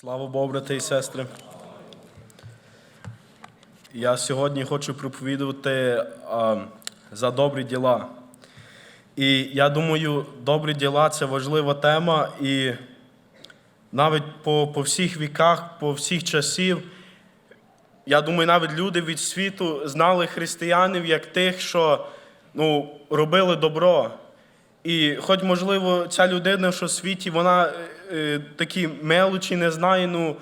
Слава Богу, брати і сестри. Я сьогодні хочу проповідувати а, за добрі діла. І я думаю, добрі діла це важлива тема, і навіть по, по всіх віках, по всіх часів, я думаю, навіть люди від світу знали християнів як тих, що ну, робили добро. І хоч, можливо, ця людина, що в світі, вона е, е, такі мелочі не знає, ну,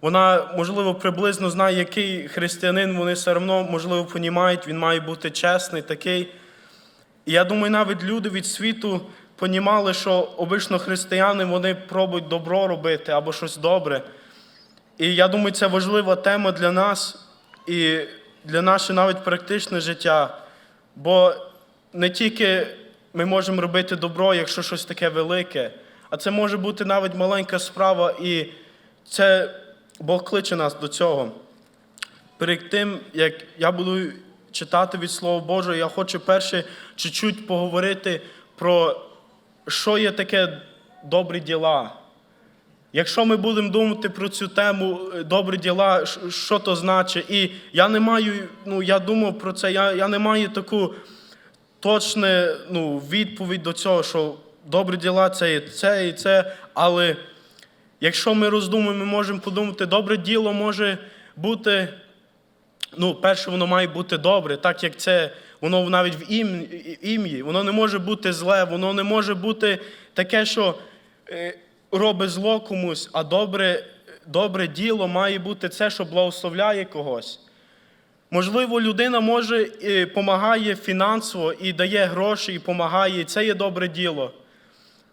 вона, можливо, приблизно знає, який християнин, вони все одно, можливо, понімають, він має бути чесний, такий. І я думаю, навіть люди від світу понімали, що обично християни вони пробують добро робити або щось добре. І я думаю, це важлива тема для нас і для наше навіть практичне життя. Бо не тільки ми можемо робити добро, якщо щось таке велике, а це може бути навіть маленька справа, і це Бог кличе нас до цього. Перед тим, як я буду читати від Слова Божого, я хочу перше чуть-чуть поговорити про що є таке добрі діла. Якщо ми будемо думати про цю тему е, добрі діла, що то значить, і я не маю, ну я думав про це, я, я не маю таку точну ну, відповідь до цього, що добрі діла це і це і це. Але якщо ми роздумуємо, ми можемо подумати, добре діло може бути. Ну, перше, воно має бути добре, так як це воно навіть в ім'ї, воно не може бути зле, воно не може бути таке, що е, робить зло комусь, а добре, добре діло має бути це, що благословляє когось. Можливо, людина може і допомагає фінансово і дає гроші, і допомагає, і це є добре діло.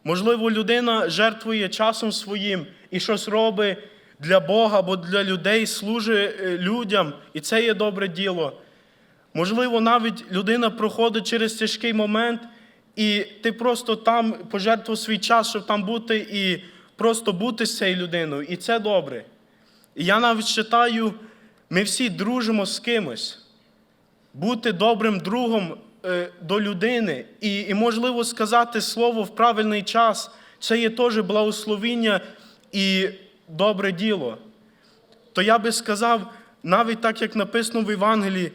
Можливо, людина жертвує часом своїм і щось робить для Бога або для людей, служить е, людям, і це є добре діло. Можливо, навіть людина проходить через тяжкий момент, і ти просто там пожертвував свій час, щоб там бути і просто бути з цією людиною. І це добре. І я навіть вважаю, ми всі дружимо з кимось. Бути добрим другом е, до людини і, і, можливо, сказати слово в правильний час, це є теж благословіння і добре діло. То я би сказав, навіть так, як написано в Євангелії,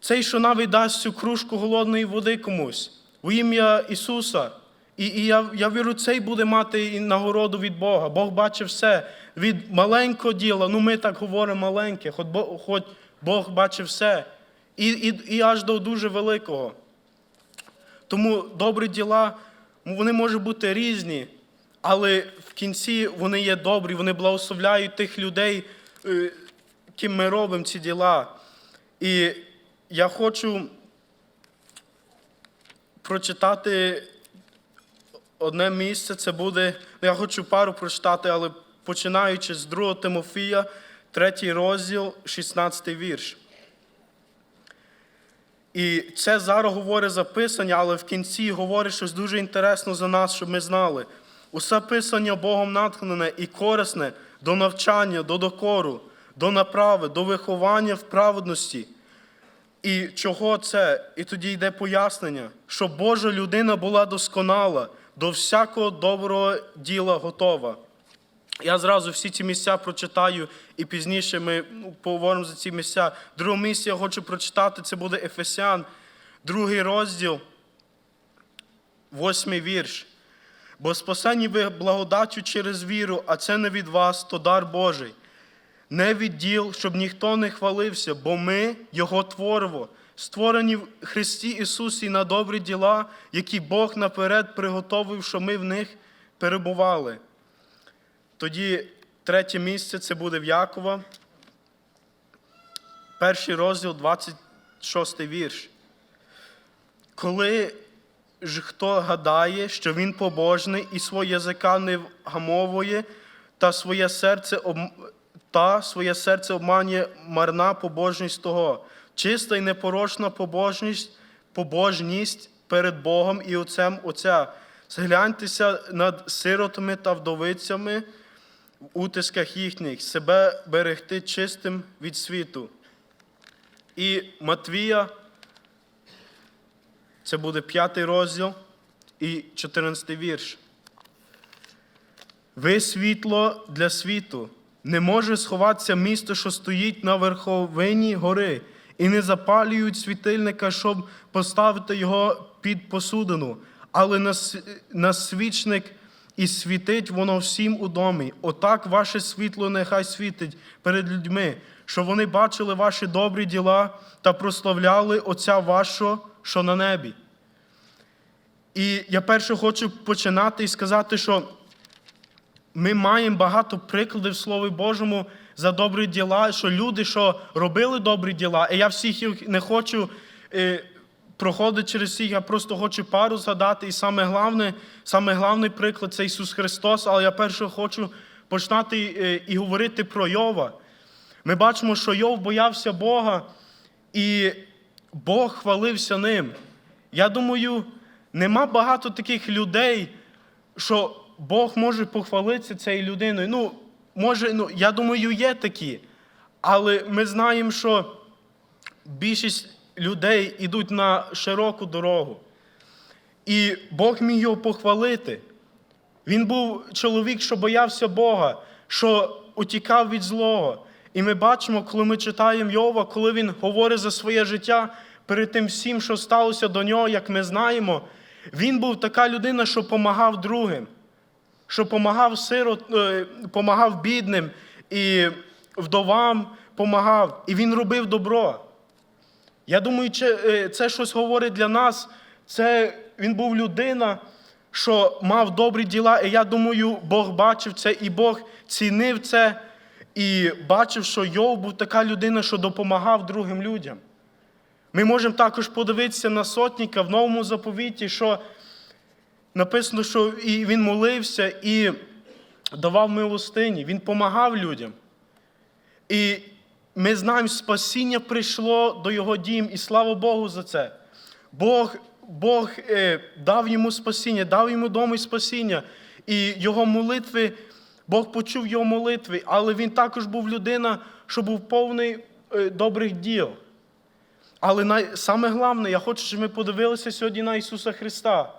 цей, що навіть дасть цю кружку голодної води комусь, в ім'я Ісуса. І, і я, я вірю, цей буде мати і нагороду від Бога. Бог бачить все. Від маленького діла, ну ми так говоримо маленьке, хоч Бог, хоч Бог бачить все. І, і, і аж до дуже великого. Тому добрі діла, вони можуть бути різні, але в кінці вони є добрі, вони благословляють тих людей, е, ким ми робимо ці діла. І я хочу прочитати одне місце, це буде, ну, я хочу пару прочитати, але починаючи з 2 Тимофія, 3 розділ, 16 вірш. І це зараз говорить за писання, але в кінці говорить щось дуже інтересно за нас, щоб ми знали. Усе писання Богом натхнене і корисне до навчання, до докору, до направи, до виховання в праведності. І чого це? І тоді йде пояснення, щоб Божа людина була досконала, до всякого доброго діла готова. Я зразу всі ці місця прочитаю, і пізніше ми ну, поговоримо за ці місця. Друге місце я хочу прочитати, це буде Ефесян, другий розділ, восьмий вірш. Бо спасені ви благодаттю через віру, а це не від вас, то дар Божий. Не від діл, щоб ніхто не хвалився, бо ми, Його твориво, створені в Христі Ісусі на добрі діла, які Бог наперед приготовив, що ми в них перебували. Тоді третє місце це буде в Якова. Перший розділ, 26 вірш. Коли ж хто гадає, що він побожний і свого язика не вгамовує, та своє серце та своє серце обманює марна побожність того, чиста і непорочна побожність, побожність перед Богом і Отцем Отця. Згляньтеся над сиротами та вдовицями в утисках їхніх, себе берегти чистим від світу. І Матвія, це буде п'ятий розділ і 14 вірш. Ви світло для світу. не може сховатися місто, що стоїть на верховині гори, і не запалюють світильника, щоб поставити його під посудину, але на, свічник і світить воно всім у домі. Отак ваше світло нехай світить перед людьми, щоб вони бачили ваші добрі діла та прославляли Отця вашого, що на небі. І я перше хочу починати і сказати, що ми маємо багато прикладів в Слові Божому за добрі діла, що люди, що робили добрі діла, і я всіх їх не хочу е, проходити через всіх, я просто хочу пару згадати. І саме головне, саме головний приклад це Ісус Христос, але я перше хочу починати е, і говорити про Йова. Ми бачимо, що Йов боявся Бога, і Бог хвалився ним. Я думаю, нема багато таких людей, що Бог може похвалитися цією людиною. Ну, може, ну, я думаю, є такі. Але ми знаємо, що більшість людей йдуть на широку дорогу. І Бог міг його похвалити. Він був чоловік, що боявся Бога, що утікав від злого. І ми бачимо, коли ми читаємо Йова, коли він говорить за своє життя перед тим всім, що сталося до нього, як ми знаємо, він був така людина, що допомагав другим, що допомагав сирот, е, помагав бідним і вдовам помагав. І він робив добро. Я думаю, е, це щось говорить для нас. Це він був людина, що мав добрі діла. І я думаю, Бог бачив це, і Бог цінив це, і бачив, що Йов був така людина, що допомагав другим людям. Ми можемо також подивитися на сотника в новому заповіті, що написано, що і він молився і давав милостині, він допомагав людям. І ми знаємо, спасіння прийшло до його дім, і слава Богу за це. Бог, Бог е, дав йому спасіння, дав йому дому і спасіння. І його молитви, Бог почув його молитви, але він також був людина, що був повний е, добрих діл. Але най, саме головне, я хочу, щоб ми подивилися сьогодні на Ісуса Христа.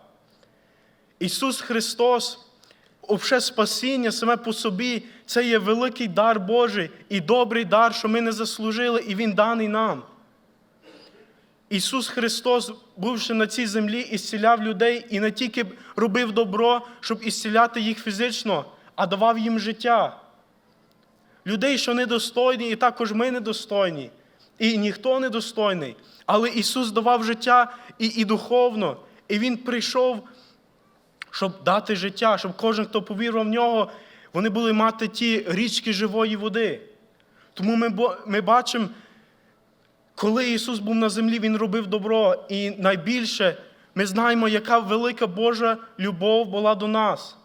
Ісус Христос, обше спасіння саме по собі, це є великий дар Божий і добрий дар, що ми не заслужили, і Він даний нам. Ісус Христос, бувши на цій землі, ісціляв людей і не тільки робив добро, щоб ісціляти їх фізично, а давав їм життя. Людей, що недостойні, і також ми недостойні. І ніхто недостойний. Але Ісус давав життя і, і духовно. І Він прийшов, щоб дати життя, щоб кожен, хто повірив в нього, вони були мати ті річки живої води. Тому ми, ми бачимо, коли Ісус був на землі, Він робив добро. І найбільше ми знаємо, яка велика Божа любов була до нас.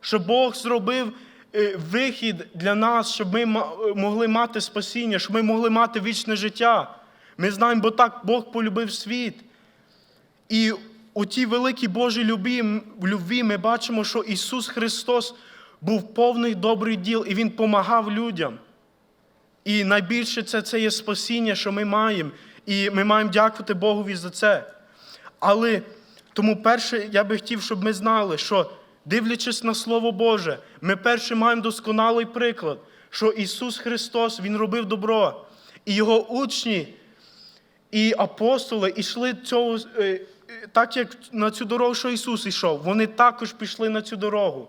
Що Бог зробив е, вихід для нас, щоб ми могли мати спасіння, щоб ми могли мати вічне життя. Ми знаємо, бо так Бог полюбив світ. І у тій великій Божій любві, любві ми бачимо, що Ісус Христос був повний добрий діл, і Він помагав людям. І найбільше це, це є спасіння, що ми маємо. І ми маємо дякувати Богові за це. Але тому перше, я би хотів, щоб ми знали, що дивлячись на Слово Боже, ми перше маємо досконалий приклад, що Ісус Христос Він робив добро. І Його учні і апостоли йшли цього, е, так як на цю дорогу, що Ісус йшов, вони також пішли на цю дорогу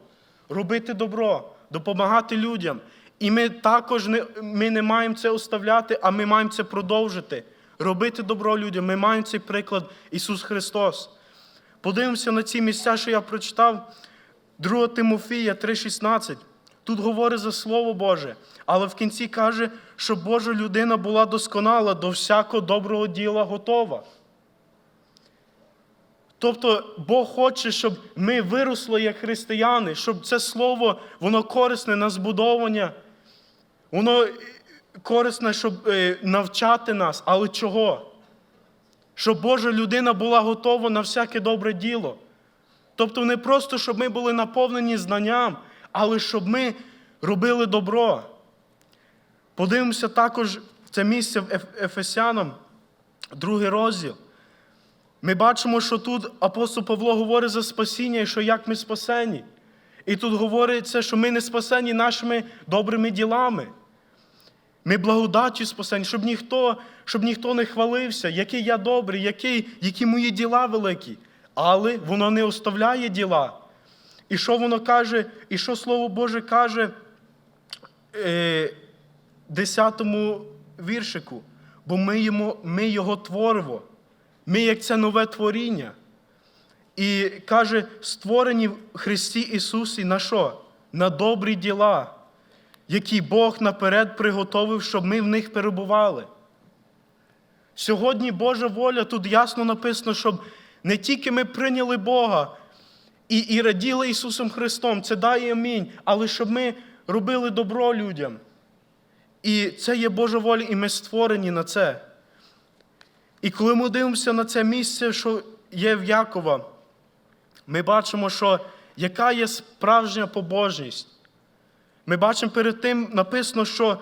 робити добро, допомагати людям. І ми також не, ми не маємо це оставляти, а ми маємо це продовжити. Робити добро людям. Ми маємо цей приклад Ісус Христос. Подивимося на ці місця, що я прочитав. 2 Тимофія 3,16. Тут говорить за Слово Боже, але в кінці каже, що Божа людина була досконала, до всякого доброго діла готова. Тобто Бог хоче, щоб ми виросли як християни, щоб це слово, воно корисне на збудовування, воно корисне, щоб е, навчати нас. Але чого? Щоб Божа людина була готова на всяке добре діло. Тобто не просто, щоб ми були наповнені знанням, але щоб ми робили добро. Подивимося також це місце в Ефесянам, другий розділ. Ми бачимо, що тут апостол Павло говорить за спасіння і що як ми спасені. І тут говориться, що ми не спасені нашими добрими ділами. Ми благодаттю спасені, щоб ніхто, щоб ніхто не хвалився, який я добрий, який, які мої діла великі. Але воно не оставляє діла. І що воно каже, і що Слово Боже каже е, 10 віршику? Бо ми, йому, ми його творимо. Ми як це нове творіння. І каже, створені в Христі Ісусі на що? На добрі діла, які Бог наперед приготовив, щоб ми в них перебували. Сьогодні Божа воля тут ясно написано, щоб не тільки ми прийняли Бога і, і раділи Ісусом Христом, це дає амінь, але щоб ми робили добро людям. І це є Божа воля, і ми створені на це. І коли ми дивимося на це місце, що є в Якова, ми бачимо, що яка є справжня побожність. Ми бачимо перед тим написано, що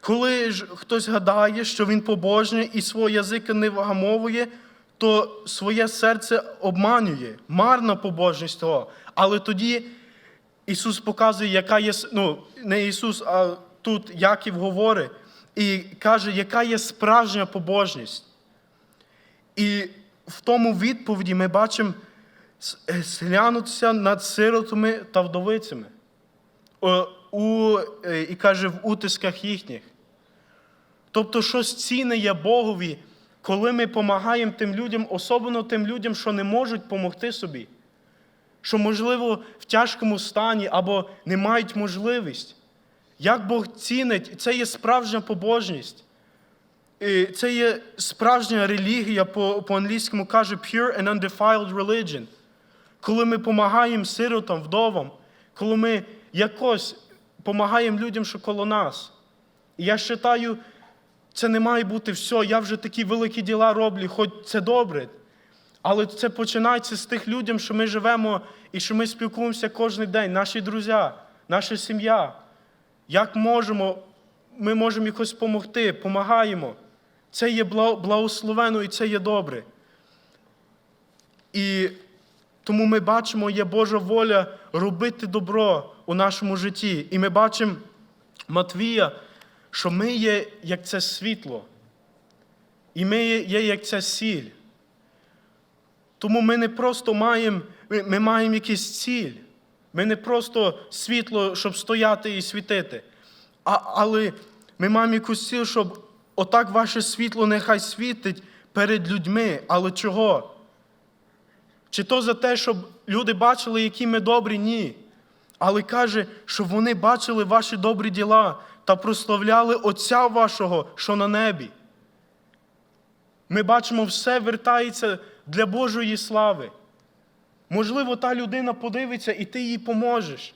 коли ж хтось гадає, що він побожний і свого язика не вгамовує, то своє серце обманює, марна побожність того. Але тоді Ісус показує, яка є, ну, не Ісус, а тут Яків говорить, і каже, яка є справжня побожність. І в тому відповіді ми бачимо е, слянутися над сиротами та вдовицями. Е, У, е, і каже, в утисках їхніх. Тобто, щось цінне є Богові, коли ми допомагаємо тим людям, особливо тим людям, що не можуть допомогти собі, що, можливо, в тяжкому стані або не мають можливість. Як Бог цінить, це є справжня побожність. І Це є справжня релігія, по- по-англійському каже pure and undefiled religion. Коли ми допомагаємо сиротам, вдовам, коли ми якось допомагаємо людям, що коло нас. І я вважаю, це не має бути все, я вже такі великі діла роблю, хоч це добре. Але це починається з тих людей, що ми живемо і що ми спілкуємося кожен день, наші друзі, наша сім'я. Як можемо, ми можемо якось допомогти, допомагаємо. Це є благословено і це є добре. І тому ми бачимо, є Божа воля робити добро у нашому житті. І ми бачимо Матвія, що ми є як це світло. І ми є як ця сіль. Тому ми не просто маємо, ми, маємо якийсь ціль. Ми не просто світло, щоб стояти і світити. А, але ми маємо якусь ціль, щоб отак ваше світло нехай світить перед людьми. Але чого? Чи то за те, щоб люди бачили, які ми добрі? Ні. Але каже, щоб вони бачили ваші добрі діла та прославляли Отця вашого, що на небі. Ми бачимо, все вертається для Божої слави. Можливо, та людина подивиться і ти їй поможеш.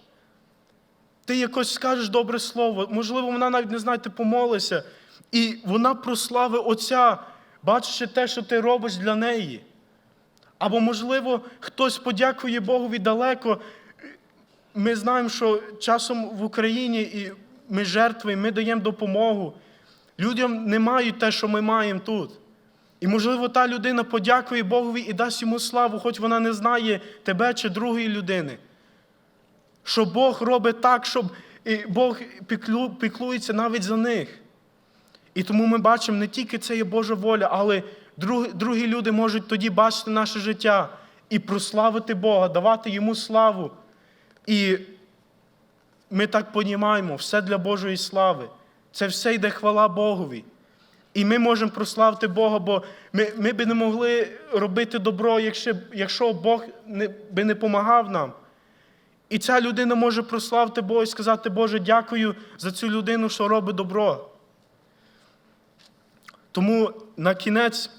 Ти якось скажеш добре слово, можливо, вона навіть не знає, ти помолишся. І вона прославить Отця, бачачи те, що ти робиш для неї. Або, можливо, хтось подякує Богові далеко. Ми знаємо, що часом в Україні і ми жертви, ми даємо допомогу. Людям не мають те, що ми маємо тут. І, можливо, та людина подякує Богові і дасть йому славу, хоч вона не знає тебе чи другої людини. Що Бог робить так, щоб Бог піклується навіть за них. І тому ми бачимо, не тільки це є Божа воля, але другі, люди можуть тоді бачити наше життя і прославити Бога, давати йому славу. І ми так понімаємо, все для Божої слави. Це все йде хвала Богові. І ми можемо прославити Бога, бо ми, ми би не могли робити добро, якщо, якщо Бог не, би не допомагав нам. І ця людина може прославити Бога і сказати, Боже, дякую за цю людину, що робить добро. Тому на кінець,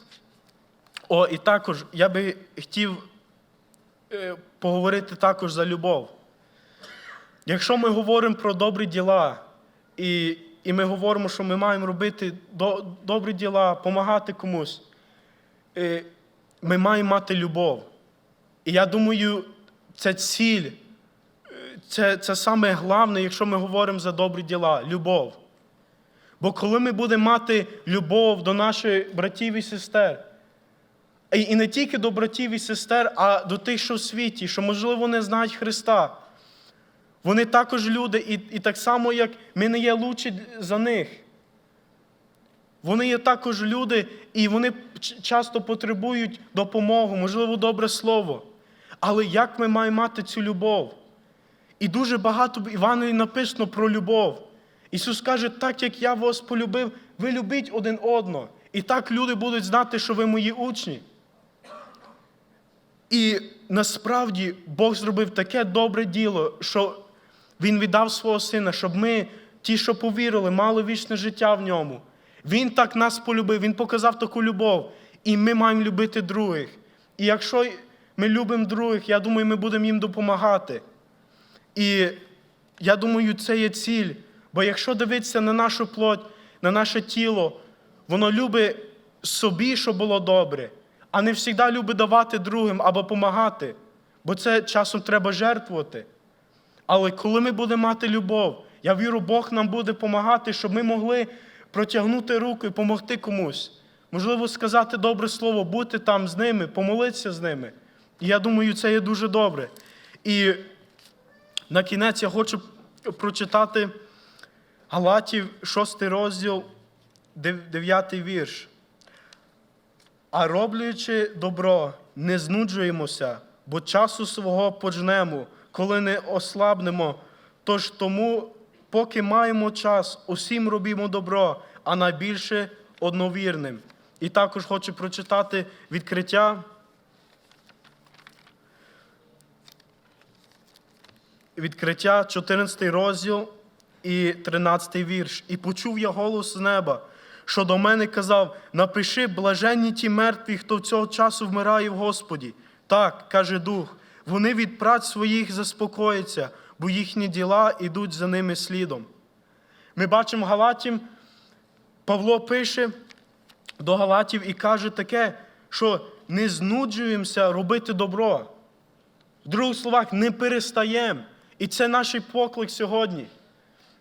о, і також я би хотів е, поговорити також за любов. Якщо ми говоримо про добрі діла, і, і ми говоримо, що ми маємо робити до, добрі діла, допомагати комусь, е, ми маємо мати любов. І я думаю, це ціль, е, це, це саме головне, якщо ми говоримо за добрі діла любов. Бо коли ми будемо мати любов до наших братів і сестер, і не тільки до братів і сестер, а до тих, що в світі, що, можливо, не знають Христа, Вони також люди, і, і так само, як ми не є лучші за них. Вони є також люди, і вони часто потребують допомоги, можливо, добре слово. Але як ми маємо мати цю любов? І дуже багато в Іванові написано про любов. Ісус каже, так як я вас полюбив, ви любіть один одного. І так люди будуть знати, що ви мої учні. І насправді Бог зробив таке добре діло, що Він віддав свого сина, щоб ми, ті, що повірили, мали вічне життя в ньому. Він так нас полюбив, Він показав таку любов, і ми маємо любити других. І якщо ми любимо других, я думаю, ми будемо їм допомагати. І я думаю, це є ціль. Бо якщо дивитися на нашу плоть, на наше тіло, воно любить собі, щоб було добре, а не завжди любить давати другим або допомагати. Бо це часом треба жертвувати. Але коли ми будемо мати любов, я вірю, Бог нам буде допомагати, щоб ми могли протягнути руку і допомогти комусь. Можливо, сказати добре слово, бути там з ними, помолитися з ними. І я думаю, це є дуже добре. І на кінець я хочу прочитати Галатів, 6 розділ, 9 вірш. А роблячи добро, не знуджуємося, бо часу свого пожнемо, коли не ослабнемо. Тож тому, поки маємо час, усім робімо добро, а найбільше одновірним. І також хочу прочитати відкриття. Відкриття 14 розділ і 13 вірш. І почув я голос з неба, що до мене казав: напиши блаженні ті мертві, хто цього часу вмирає в Господі. Так, каже Дух, вони від праць своїх заспокояться, бо їхні діла йдуть за ними слідом. Ми бачимо Галатім, Павло пише до Галатів і каже таке, що не знуджуємося робити добро. В других словах, не перестаємо. І це наш поклик сьогодні.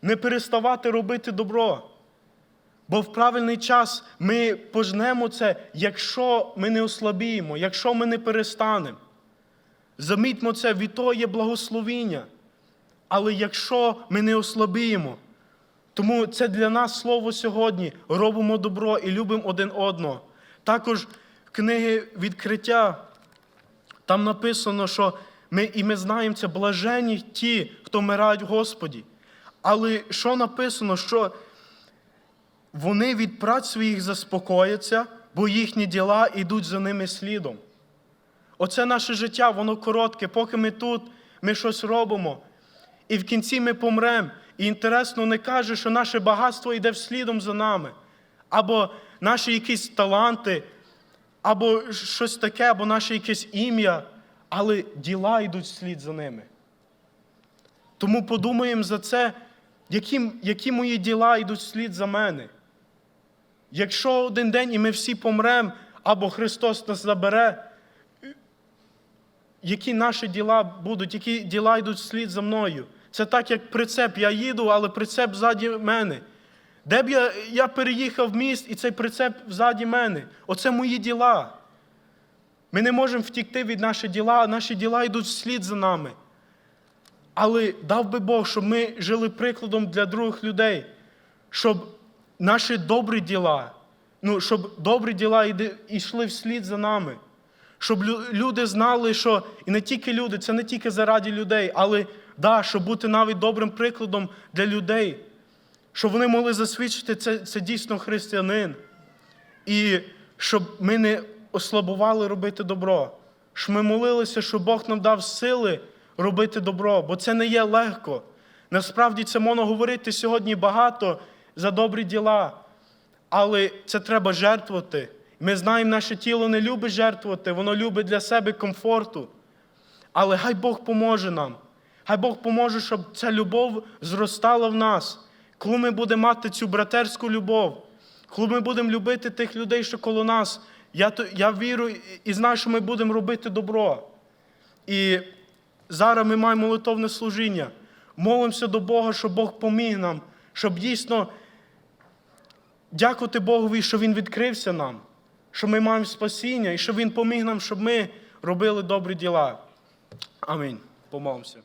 Не переставати робити добро. Бо в правильний час ми пожнемо це, якщо ми не ослабіємо, якщо ми не перестанемо. Замітьмо це, від того є благословіння. Але якщо ми не ослабіємо, тому це для нас слово сьогодні. Робимо добро і любимо один одного. Також в книги відкриття там написано, що ми, і ми знаємо це блажені ті, хто вмирають Господі. Але що написано, що вони від праць своїх заспокояться, бо їхні діла йдуть за ними слідом. Оце наше життя, воно коротке, поки ми тут, ми щось робимо. І в кінці ми помремо. І інтересно не каже, що наше багатство йде вслідом за нами, або наші якісь таланти, або щось таке, або наше якесь ім'я, але діла йдуть вслід за ними. Тому подумаємо за це, які, які мої діла йдуть вслід за мене. Якщо один день і ми всі помремо, або Христос нас забере, які наші діла будуть, які діла йдуть вслід за мною. Це так, як прицеп. Я їду, але прицеп ззаді мене. Де б я, я переїхав в міст, і цей прицеп ззаді мене. Оце мої діла. Ми не можемо втікти від наших діла, а наші діла йдуть вслід за нами. Але дав би Бог, щоб ми жили прикладом для других людей, щоб наші добрі діла, ну, щоб добрі діла йшли вслід за нами. Щоб люди знали, що і не тільки люди, це не тільки заради людей, але да, щоб бути навіть добрим прикладом для людей, щоб вони могли засвідчити, це, це дійсно християнин. І щоб ми не ослабували робити добро, щоб ми молилися, щоб Бог нам дав сили робити добро, бо це не є легко. Насправді це можна говорити сьогодні багато за добрі діла, але це треба жертвувати. Ми знаємо, наше тіло не любить жертвувати, воно любить для себе комфорту. Але хай Бог поможе нам. Хай Бог поможе, щоб ця любов зростала в нас. Коли ми будемо мати цю братерську любов, коли ми будемо любити тих людей, що коло нас, я, я вірю і- знаю, що ми будемо робити добро. І зараз ми маємо молитовне служіння. Молимося до Бога, щоб Бог поміг нам, щоб дійсно дякувати Богові, що Він відкрився нам, що ми маємо спасіння і що Він поміг нам, щоб ми робили добрі діла. Амінь. Помолимося.